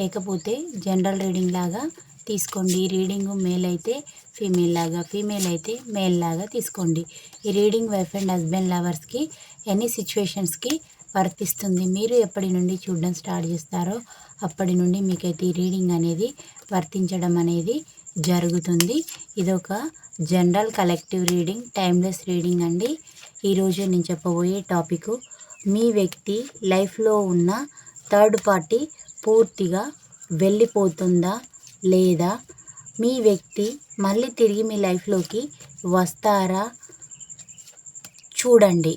లేకపోతే general reading లాగా తీసుకోండి. రీడింగ్ మేల్ అయితే ఫీమేల్ లాగా ఫీమేల్ అయితే మేల్ లాగా తీసుకోండి. ఈ రీడింగ్ వైఫ్ అండ్ హస్బెండ్ లవర్స్కి ఎనీ సిచ్యువేషన్స్కి వర్తిస్తుంది. మీరు ఎప్పటి నుండి చూడడం స్టార్ట్ చేస్తారో అప్పటి నుండి మీకైతే ఈ రీడింగ్ అనేది వర్తించడం అనేది జరుగుతుంది. ఇదొక general collective reading timeless reading అండి. ఈరోజు నేను చెప్పబోయే టాపిక్ మీ వ్యక్తి లైఫ్లో ఉన్న థర్డ్ పార్టీ పూర్తిగా వెళ్ళిపోతుందా లేదా? మీ వ్యక్తి మళ్ళీ తిరిగి మీ లైఫ్లోకి వస్తారా? చూడండి.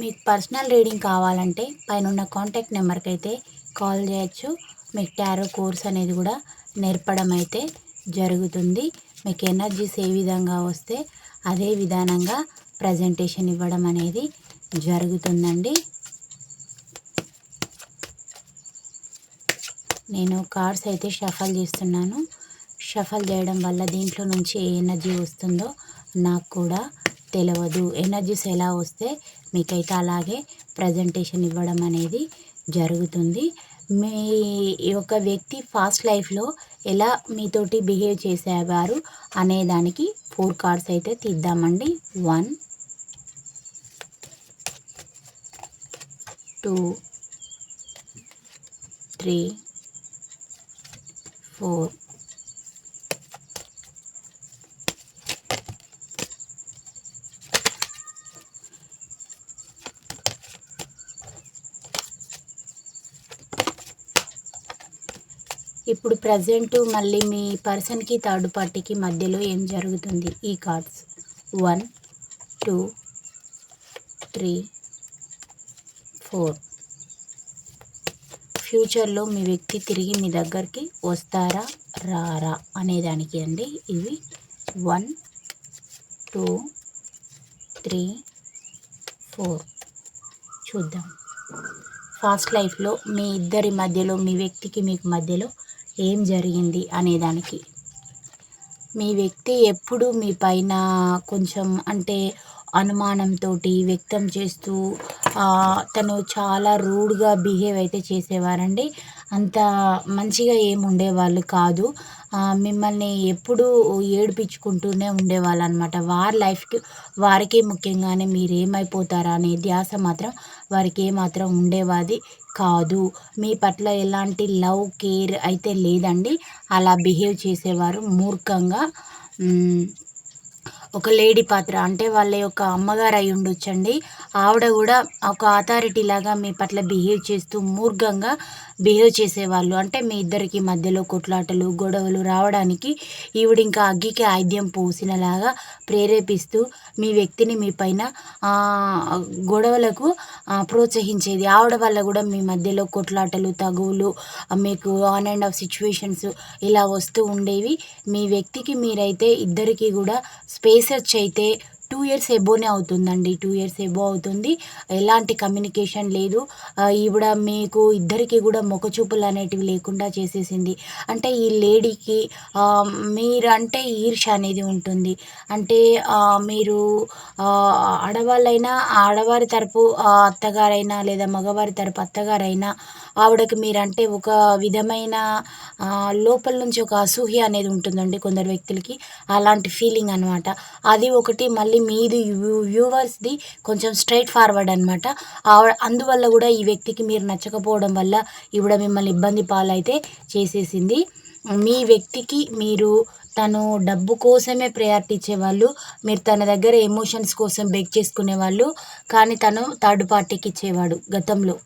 మీకు పర్సనల్ రీడింగ్ కావాలంటే పైన ఉన్న కాంటాక్ట్ నెంబర్కి అయితే కాల్ చేయొచ్చు. మీకు టారో కోర్స్ అనేది కూడా నేర్పడం అయితే జరుగుతుంది. మీకు ఎనర్జీస్ ఏ విధంగా వస్తే అదే విధానంగా ప్రజెంటేషన్ ఇవ్వడం అనేది జరుగుతుందండి. నేను కార్డ్స్ అయితే షఫల్ చేస్తున్నాను. షఫల్ చేయడం వల్ల దీంట్లో నుంచి ఏ ఎనర్జీ వస్తుందో నాకు కూడా తెలియదు ఎనర్జీస్ ఎలా వస్తే మీకైతే అలాగే ప్రజెంటేషన్ ఇవ్వడం అనేది జరుగుతుంది. మీ యొక్క వ్యక్తి ఫాస్ట్ లైఫ్లో ఎలా మీతోటి బిహేవ్ చేసేవారు అనే దానికి ఫోర్ కార్డ్స్ అయితే తీద్దామండి. One two three four. ఇప్పుడు ప్రజెంట్ మళ్ళీ మీ పర్సన్కి థర్డ్ పార్టీకి మధ్యలో ఏం జరుగుతుంది? ఈ cards one two three four ఫ్యూచర్లో మీ వ్యక్తి తిరిగి మీ దగ్గరికి వస్తారా రారా అనేదానికి అండి. ఇవి వన్ టూ త్రీ ఫోర్. చూద్దాం. ఫాస్ట్ లైఫ్లో మీ ఇద్దరి మధ్యలో మీ వ్యక్తికి మీకు మధ్యలో ఏం జరిగింది అనేదానికి. మీ వ్యక్తి ఎప్పుడు మీ పైన కొంచెం అంటే అనుమానంతో వ్యక్తం చేస్తూ తను చాలా రూడ్గా బిహేవ్ అయితే చేసేవారండి. అంత మంచిగా ఏమి ఉండేవాళ్ళు కాదు. మిమ్మల్ని ఎప్పుడూ ఏడిపించుకుంటూనే ఉండేవాళ్ళు అనమాట వారి లైఫ్కి వారికి ముఖ్యంగానే మీరు ఏమైపోతారా అనే ధ్యాస మాత్రం వారికి ఏమాత్రం ఉండేవాది కాదు. మీ పట్ల ఎలాంటి లవ్ కేర్ అయితే లేదండి. అలా బిహేవ్ చేసేవారు మూర్ఖంగా. ఒక లేడీ పాత్ర. అంటే వాళ్ళ యొక్క అమ్మగారు అయి ఉండొచ్చండి. ఆవిడ కూడా ఒక అథారిటీ లాగా మీ పట్ల బిహేవ్ చేస్తూ మూర్ఘంగా బిహేవ్ చేసేవాళ్ళు. అంటే మీ ఇద్దరికి మధ్యలో కొట్లాటలు గొడవలు రావడానికి ఈవిడ ఇంకా అగ్గికి ఆయుధ్యం పోసినలాగా ప్రేరేపిస్తూ మీ వ్యక్తిని మీ పైన గొడవలకు ప్రోత్సహించేది. ఆవిడ వల్ల కూడా మీ మధ్యలో కొట్లాటలు తగువులు మీకు ఆన్ అండ్ ఆఫ్ సిచ్యువేషన్స్ ఇలా వస్తూ ఉండేవి. మీ వ్యక్తికి మీరైతే ఇద్దరికి కూడా స్పేస్ రీసెర్చ్ అయితే టూ ఇయర్స్ ఎబోనే అవుతుందండి టూ ఇయర్స్ ఎబో అవుతుంది. ఎలాంటి కమ్యూనికేషన్ లేదు. ఈవిడ మీకు ఇద్దరికి కూడా మొఖచూపులు అనేటివి లేకుండా చేసేసింది. అంటే ఈ లేడీకి మీరంటే ఈర్ష అనేది ఉంటుంది. అంటే మీరు ఆడవాళ్ళైనా ఆడవారి తరపు అత్తగారైనా లేదా మగవారి తరపు అత్తగారైనా ఆవిడకి మీరంటే ఒక విధమైన లోపల నుంచి ఒక అసూహ్య అనేది ఉంటుందండి కొందరు వ్యక్తులకి. అలాంటి ఫీలింగ్ అనమాట అది ఒకటి మళ్ళీ మీది వ్యూవర్స్ది కొంచెం స్ట్రైట్ ఫార్వర్డ్ అనమాట అందువల్ల కూడా ఈ వ్యక్తికి మీరు నచ్చకపోవడం వల్ల ఈవిడ మిమ్మల్ని ఇబ్బంది పాలైతే చేసేసింది. మీ వ్యక్తికి మీరు తను డబ్బు కోసమే ప్రయారిటీ ఇచ్చేవాళ్ళు మీరు తన దగ్గర ఎమోషన్స్ కోసం బెగ్ చేసుకునేవాళ్ళు కానీ తను థర్డ్ పార్టీకి ఇచ్చేవాడు గతంలో.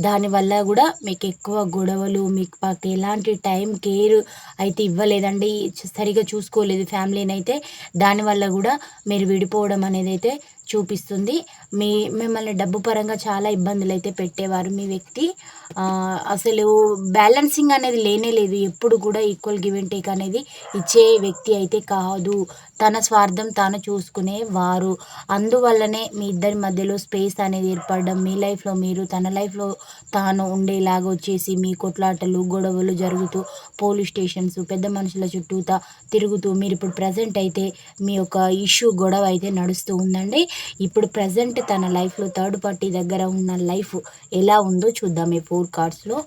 దానివల్ల కూడా మీకు ఎక్కువ గొడవలు మీకు మాకు ఎలాంటి టైం కేర్ అయితే ఇవ్వలేదండి. సరిగా చూసుకోలేదు ఫ్యామిలీని అయితే. దానివల్ల కూడా మీరు విడిపోవడం అనేది అయితే చూపిస్తుంది. మీ మిమ్మల్ని డబ్బు పరంగా చాలా ఇబ్బందులు అయితే పెట్టేవారు మీ వ్యక్తి. అసలు బ్యాలెన్సింగ్ అనేది లేనే లేదు. ఎప్పుడు కూడా ఈక్వల్ గివ్ అండ్ టేక్ అనేది ఇచ్చే వ్యక్తి అయితే కాదు. తన స్వార్థం తాను చూసుకునే వారు. అందువల్లనే మీ ఇద్దరి మధ్యలో స్పేస్ అనేది ఏర్పడడం మీ లైఫ్లో మీరు తన లైఫ్లో తాను ఉండేలాగా వచ్చేసి మీ కొట్లాటలు గొడవలు జరుగుతూ పోలీస్ స్టేషన్స్ పెద్ద మనుషుల చుట్టూతా తిరుగుతూ మీరు ఇప్పుడు ప్రజెంట్ అయితే మీ యొక్క ఇష్యూ గొడవ అయితే నడుస్తూ ఉందండి. ఇప్పుడు ప్రజెంట్ తన లైఫ్లో థర్డ్ పార్టీ దగ్గర ఉన్న లైఫ్ ఎలా ఉందో చూద్దాం ఈ ఫోర్ కార్డ్స్లో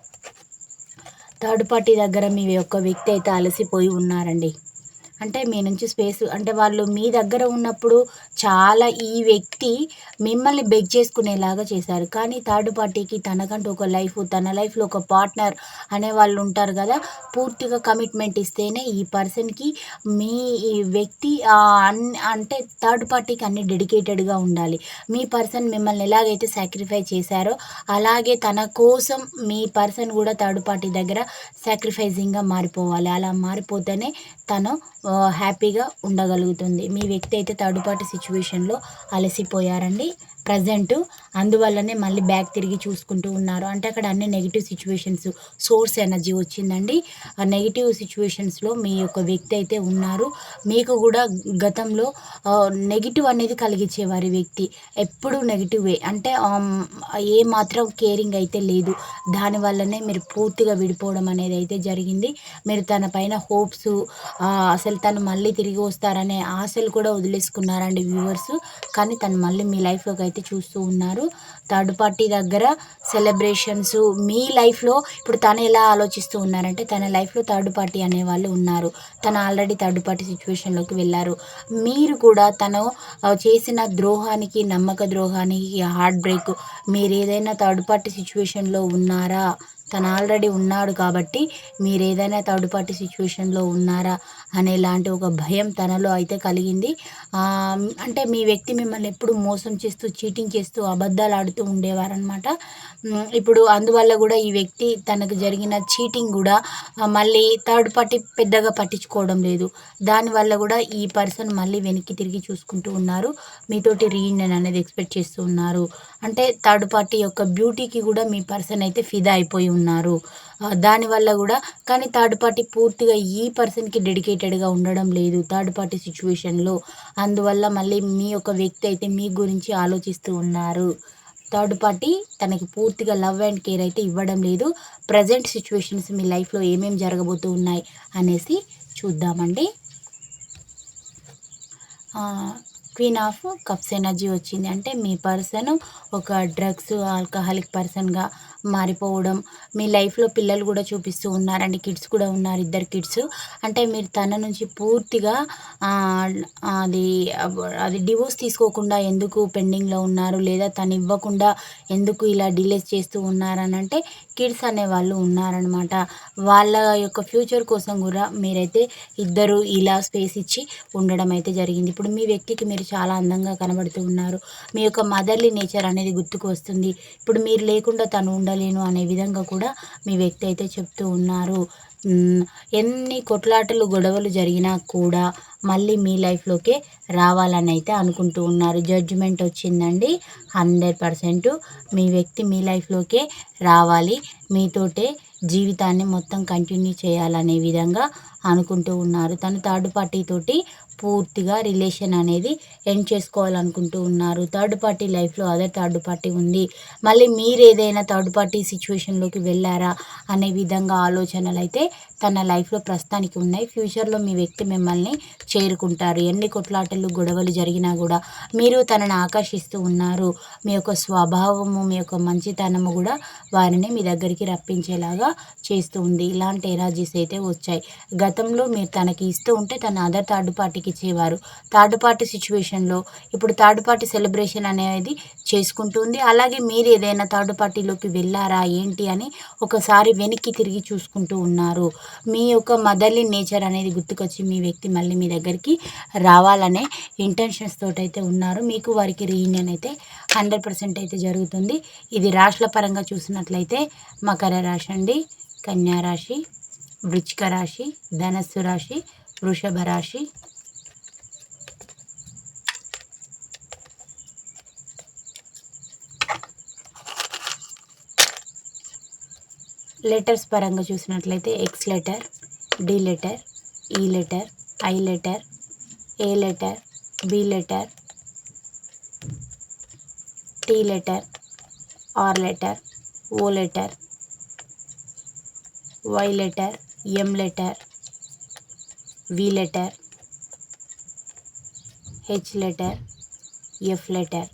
థర్డ్ పార్టీ దగ్గర మీ యొక్క వ్యక్తి అయితే అలసిపోయి ఉన్నారండి. అంటే మీ నుంచి స్పేస్ అంటే వాళ్ళు మీ దగ్గర ఉన్నప్పుడు చాలా ఈ వ్యక్తి మిమ్మల్ని బెగ్ చేసుకునేలాగా చేశారు. కానీ థర్డ్ పార్టీకి తనకంటూ ఒక లైఫ్ తన లైఫ్లో ఒక పార్ట్నర్ అనే వాళ్ళు ఉంటారు కదా పూర్తిగా కమిట్మెంట్ ఇస్తేనే ఈ పర్సన్కి మీ వ్యక్తి అంటే థర్డ్ పార్టీకి అన్ని డెడికేటెడ్గా ఉండాలి. మీ పర్సన్ మిమ్మల్ని ఎలాగైతే సాక్రిఫై చేశారో అలాగే తన కోసం మీ పర్సన్ కూడా థర్డ్ పార్టీ దగ్గర సాక్రిఫైజింగ్గా మారిపోవాలి. అలా మారిపోతేనే తను హ్యాపీగా ఉండగలుగుతుంది. మీ వ్యక్తి అయితే థర్డ్ పార్టీ సిచ్యువేషన్లో అలసిపోయారండి. ప్రజెంట్ అందువల్లనే మళ్ళీ బ్యాక్ తిరిగి చూసుకుంటూ ఉన్నారు. అంటే అక్కడ అన్ని నెగిటివ్ సిచ్యువేషన్స్ సోర్స్ ఎనర్జీ వచ్చిందండి. ఆ నెగిటివ్ సిచ్యువేషన్స్లో మీ యొక్క వ్యక్తి అయితే ఉన్నారు. మీకు కూడా గతంలో నెగిటివ్ అనేది కలిగించేవారి వ్యక్తి. ఎప్పుడు నెగిటివే అంటే ఏ మాత్రం కేరింగ్ అయితే లేదు. దానివల్లనే మీరు పూర్తిగా విడిపోవడం అనేది అయితే జరిగింది. మీరు తన పైన హోప్స్ అసలు తను మళ్ళీ తిరిగి వస్తారనే ఆశలు కూడా వదిలేసుకున్నారండి వ్యూవర్స్ కానీ తను మళ్ళీ మీ లైఫ్లోకి అయితే చూస్తూ ఉన్నారు. థర్డ్ పార్టీ దగ్గర సెలబ్రేషన్స్ మీ లైఫ్లో ఇప్పుడు తను ఎలా ఆలోచిస్తూ ఉన్నారంటే తన లైఫ్లో థర్డ్ పార్టీ అనే వాళ్ళు ఉన్నారు. తను ఆల్రెడీ థర్డ్ పార్టీ సిచ్యువేషన్లోకి వెళ్ళారు. మీరు కూడా తను చేసిన ద్రోహానికి నమ్మక ద్రోహానికి హార్ట్ బ్రేక్ మీరు ఏదైనా థర్డ్ పార్టీ సిచ్యువేషన్లో ఉన్నారా? తను ఆల్రెడీ ఉన్నాడు కాబట్టి మీరు ఏదైనా థర్డ్ పార్టీ సిచ్యువేషన్లో ఉన్నారా అనేలాంటి ఒక భయం తనలో అయితే కలిగింది. అంటే మీ వ్యక్తి మిమ్మల్ని ఎప్పుడు మోసం చేస్తూ చీటింగ్ చేస్తూ అబద్ధాలు ఆడుతూ ఉండేవారనమాట ఇప్పుడు అందువల్ల కూడా ఈ వ్యక్తి తనకు జరిగిన చీటింగ్ కూడా మళ్ళీ థర్డ్ పార్టీ పెద్దగా పట్టించుకోవడం లేదు. దానివల్ల కూడా ఈ పర్సన్ మళ్ళీ వెనక్కి తిరిగి చూసుకుంటూ ఉన్నారు. మీతోటి రీయూనియన్ అనేది ఎక్స్పెక్ట్ చేస్తూ ఉన్నారు. అంటే థర్డ్ పార్టీ యొక్క బ్యూటీకి కూడా మీ పర్సన్ అయితే ఫిదా అయిపోయి ఉన్నారు. దానివల్ల కూడా కానీ థర్డ్ పార్టీ పూర్తిగా ఈ పర్సన్కి డెడికేటెడ్గా ఉండడం లేదు థర్డ్ పార్టీ సిచ్యువేషన్లో అందువల్ల మళ్ళీ మీ యొక్క వ్యక్తి అయితే మీ గురించి ఆలోచిస్తూ ఉన్నారు. థర్డ్ పార్టీ తనకి పూర్తిగా లవ్ అండ్ కేర్ అయితే ఇవ్వడం లేదు. ప్రజెంట్ సిచ్యువేషన్స్ మీ లైఫ్లో ఏమేమి జరగబోతూ ఉన్నాయి అనేసి చూద్దామండి. క్వీన్ ఆఫ్ కప్స్ ఎనర్జీ వచ్చింది. అంటే మీ పర్సన్ ఒక డ్రగ్స్ ఆల్కహాలిక్ పర్సన్గా మారిపోవడం. మీ లైఫ్లో పిల్లలు కూడా చూపిస్తూ ఉన్నారండి కిడ్స్ కూడా ఉన్నారు. ఇద్దరు కిడ్స్. అంటే మీరు తన నుంచి పూర్తిగా అది అది డివోర్స్ తీసుకోకుండా ఎందుకు పెండింగ్లో ఉన్నారు? లేదా తను ఇవ్వకుండా ఎందుకు ఇలా డిలేస్ చేస్తూ ఉన్నారని అంటే కిడ్స్ అనే వాళ్ళు ఉన్నారనమాట వాళ్ళ యొక్క ఫ్యూచర్ కోసం కూడా మీరైతే ఇద్దరు ఇలా స్పేస్ ఇచ్చి ఉండడం అయితే జరిగింది. ఇప్పుడు మీ వ్యక్తికి మీరు చాలా అందంగా కనబడుతూ ఉన్నారు. మీ యొక్క మదర్లీ నేచర్ అనేది గుర్తుకు వస్తుంది ఇప్పుడు మీరు లేకుండా తను ఉండలేను అనే విధంగా కూడా మీ వ్యక్తి అయితే చెప్తూ ఉన్నారు. ఎన్ని కొట్లాటలు గొడవలు జరిగినా కూడా మళ్ళీ మీ లైఫ్లోకే రావాలని అయితే అనుకుంటూ ఉన్నారు. జడ్జిమెంట్ వచ్చిందండి. హండ్రెడ్ పర్సెంట్ మీ వ్యక్తి మీ లైఫ్లోకే రావాలి. మీతోటే జీవితాన్ని మొత్తం కంటిన్యూ చేయాలనే విధంగా అనుకుంటూ ఉన్నారు. తను థర్డ్ పార్టీ తోటి పూర్తిగా రిలేషన్ అనేది ఎండ్ చేసుకోవాలనుకుంటూ ఉన్నారు. థర్డ్ పార్టీ లైఫ్లో అదే థర్డ్ పార్టీ ఉంది. మళ్ళీ మీరు ఏదైనా థర్డ్ పార్టీ సిచ్యువేషన్లోకి వెళ్ళారా? అనే విధంగా ఆలోచనలు అయితే తన లైఫ్లో ప్రస్తుతానికి ఉన్నాయి. ఫ్యూచర్లో మీ వ్యక్తి మిమ్మల్ని చేరుకుంటారు. ఎన్ని కొట్లాటలు గొడవలు జరిగినా కూడా మీరు తనని ఆకర్షిస్తూ ఉన్నారు. మీ యొక్క స్వభావము మీ యొక్క మంచితనము కూడా వారిని మీ దగ్గరికి రప్పించేలాగా చేస్తూ ఉంది. ఇలాంటి ఎనర్జీస్ అయితే వచ్చాయి. గతంలో మీరు తనకి ఇస్తూ ఉంటే తన అదర్ థర్డ్ పార్టీకి ఇచ్చేవారు. థర్డ్ పార్టీ సిచ్యువేషన్లో ఇప్పుడు థర్డ్ పార్టీ సెలబ్రేషన్ అనేది చేసుకుంటుంది అలాగే మీరు ఏదైనా థర్డ్ పార్టీలోకి వెళ్ళారా ఏంటి అని ఒకసారి వెనక్కి తిరిగి చూసుకుంటూ ఉన్నారు. మీ యొక్క మదర్లీ నేచర్ అనేది గుర్తుకొచ్చి మీ వ్యక్తి మళ్ళీ మీ దగ్గరికి రావాలనే ఇంటెన్షన్స్ తోటైతే అయితే ఉన్నారు. మీకు వారికి రీయూనియన్ అయితే హండ్రెడ్ పర్సెంట్ అయితే జరుగుతుంది. ఇది రాశుల పరంగా చూసినట్లయితే మకర రాశి అండి కన్యా రాశి వృచ్చిక రాశి ధనస్సు రాశి వృషభ రాశి లెటర్స్ పరంగా చూసినట్లయితే X letter D letter E letter I letter A letter B letter T letter R letter O letter Y letter M letter V letter H letter F letter.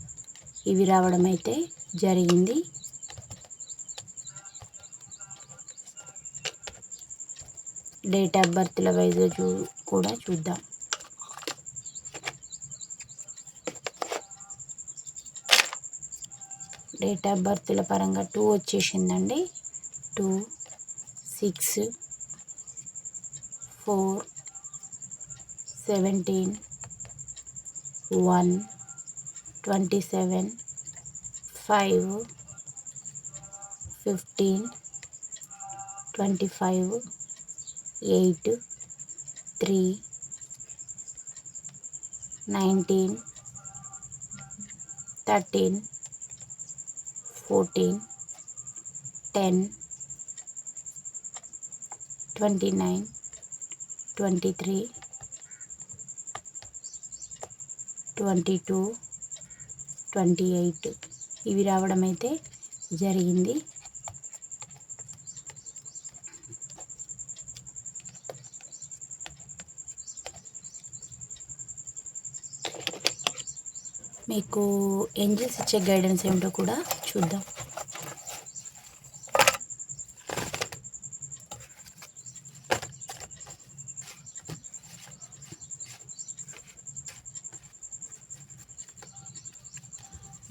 ఇవి రావడం అయితే జరిగింది. డేట్ ఆఫ్ బర్త్ల wise చూ కూడా చూద్దాం. Date of బర్త్ల పరంగా టూ వచ్చేసిందండి. Two six four seventeen one twenty seven five fifteen twenty five eight three nineteen thirteen fourteen ten twenty nine twenty three twenty two twenty eight. ఇవి రావడం అయితే జరిగింది. మీకు ఏంజల్స్ ఇచ్చే గైడెన్స్ ఏమిటో కూడా చూద్దాం.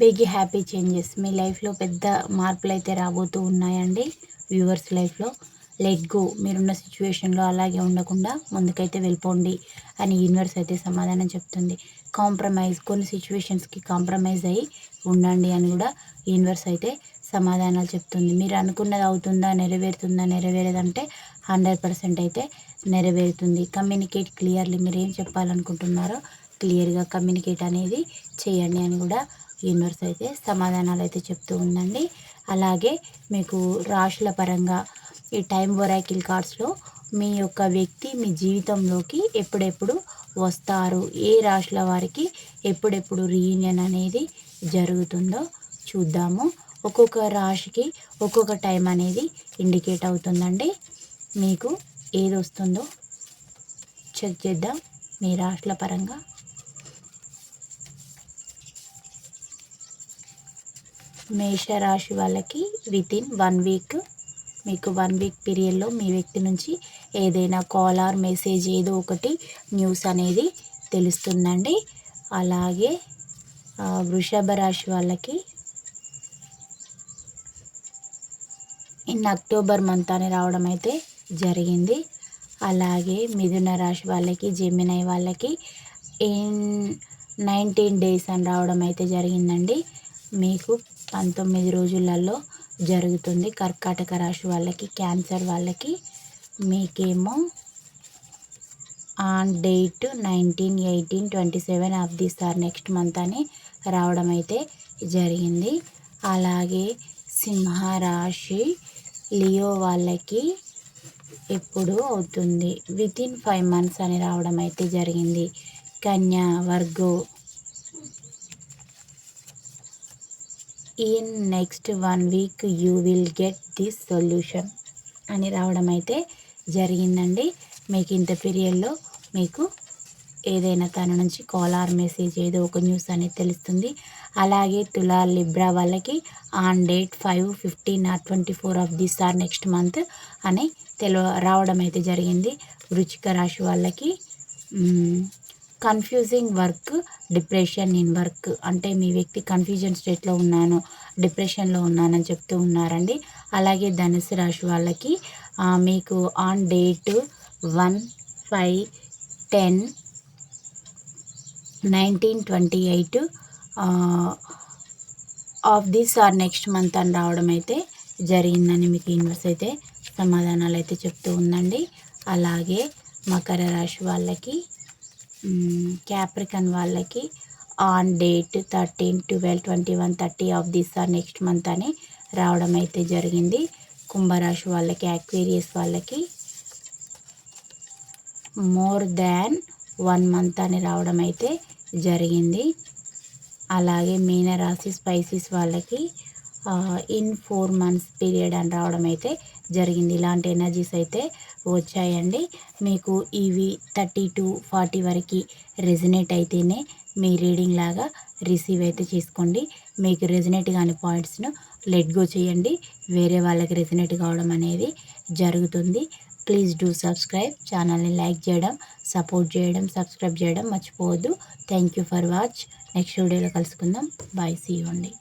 Big happy changes. మీ లైఫ్లో పెద్ద మార్పులు అయితే రాబోతూ ఉన్నాయండి వ్యూవర్స్ లైఫ్లో. Let go. మీరున్న సిచ్యువేషన్లో అలాగే ఉండకుండా ముందుకైతే వెళ్ళిపోండి అని యూనివర్స్ అయితే సమాధానం చెప్తుంది. కాంప్రమైజ్ కొన్ని సిచ్యువేషన్స్కి కాంప్రమైజ్ అయ్యి ఉండండి అని కూడా యూనివర్స్ అయితే సమాధానాలు చెప్తుంది. మీరు అనుకున్నది అవుతుందా నెరవేరుతుందా నెరవేరదంటే హండ్రెడ్ పర్సెంట్ అయితే నెరవేరుతుంది. కమ్యూనికేట్ క్లియర్లీ మీరు ఏం చెప్పాలనుకుంటున్నారో క్లియర్గా కమ్యూనికేట్ అనేది చేయండి అని కూడా యూనివర్స్ అయితే సమాధానాలు అయితే చెప్తూ ఉందండి అలాగే మీకు రాశుల పరంగా ఈ టైం వొరాకిల్ కార్డ్స్లో మీ యొక్క వ్యక్తి మీ జీవితంలోకి ఎప్పుడెప్పుడు వస్తారు. ఏ రాశుల వారికి ఎప్పుడెప్పుడు రీయూనియన్ అనేది జరుగుతుందో చూద్దాము. ఒక్కొక్క రాశికి ఒక్కొక్క టైం అనేది ఇండికేట్ అవుతుందండి. మీకు ఏది వస్తుందో చెక్ చేద్దాం మీ రాశుల పరంగా. మేషరాశి వాళ్ళకి వితిన్ వన్ వీక్ మీకు వన్ వీక్ పీరియడ్లో మీ వ్యక్తి నుంచి ఏదైనా కాల్ ఆర్ మెసేజ్ ఏదో ఒకటి న్యూస్ అనేది తెలుస్తుందండి. అలాగే వృషభ రాశి వాళ్ళకి ఇన్ అక్టోబర్ మంత్ అని రావడం అయితే జరిగింది. అలాగే మిథున రాశి వాళ్ళకి జెమినై వాళ్ళకి ఇన్ నైన్టీన్ డేస్ అని రావడం అయితే జరిగిందండి. మీకు పంతొమ్మిది రోజులలో జరుగుతుంది. కర్కాటక రాశి వాళ్ళకి క్యాన్సర్ వాళ్ళకి మీకేమో on date nineteen eighteen twenty seven of this or next month అని రావడం అయితే జరిగింది. అలాగే సింహరాశి లియో వాళ్ళకి ఎప్పుడు అవుతుంది. వితిన్ ఫైవ్ మంత్స్ అని రావడం అయితే జరిగింది. కన్యా Virgo in next one week you will get this solution అని రావడం అయితే జరిగిందండి. మీకు ఇంత పీరియడ్లో మీకు ఏదైనా తన నుంచి కాల్ ఆర్ మెసేజ్ ఏదో ఒక న్యూస్ అనేది తెలుస్తుంది. అలాగే తులా లిబ్రా వాళ్ళకి on date five fifteen or twenty four of this or next month అని తెలు రావడం అయితే జరిగింది. వృచిక రాశి వాళ్ళకి confusing work depression in work అంటే మీ వ్యక్తి కన్ఫ్యూజన్ స్టేట్లో ఉన్నాను డిప్రెషన్లో ఉన్నానని చెప్తూ ఉన్నారండి. అలాగే ధనుసు రాశి వాళ్ళకి మీకు on date one five ten nineteen twenty eight of this or next month అని రావడం అయితే జరిగిందని మీకు యూనివర్స్ అయితే సమాధానాలు అయితే చెప్తూ ఉందండి. అలాగే మకర రాశి వాళ్ళకి క్యాప్రికన్ వాళ్ళకి on date thirteen twelve twenty one thirty of this or next month అని రావడం అయితే జరిగింది. కుంభరాశి వాళ్ళకి యాక్వేరియస్ వాళ్ళకి మోర్ దాన్ వన్ మంత్ అని రావడం అయితే జరిగింది. అలాగే మీనరాశి స్పైసీస్ వాళ్ళకి ఇన్ ఫోర్ మంత్స్ పీరియడ్ అని రావడం అయితే జరిగింది. ఇలాంటి ఎనర్జీస్ అయితే వచ్చాయండి. మీకు ఇవి థర్టీ టు ఫార్టీ వరకు రెజినేట్ అయితేనే మీ రీడింగ్ లాగా రిసీవ్ అయితే చేసుకోండి. మీకు రెజినేట్ కాని పాయింట్స్ను లెట్ గో చేయండి. వేరే వాళ్ళకి రెజినేట్ కావడం అనేది జరుగుతుంది. ప్లీజ్ డూ సబ్స్క్రైబ్ ఛానల్ని లైక్ చేయడం సపోర్ట్ చేయడం సబ్స్క్రైబ్ చేయడం మర్చిపోవద్దు. Thank you for watch next వీడియోలో కలుసుకుందాం. బాయ్ సీ అండి.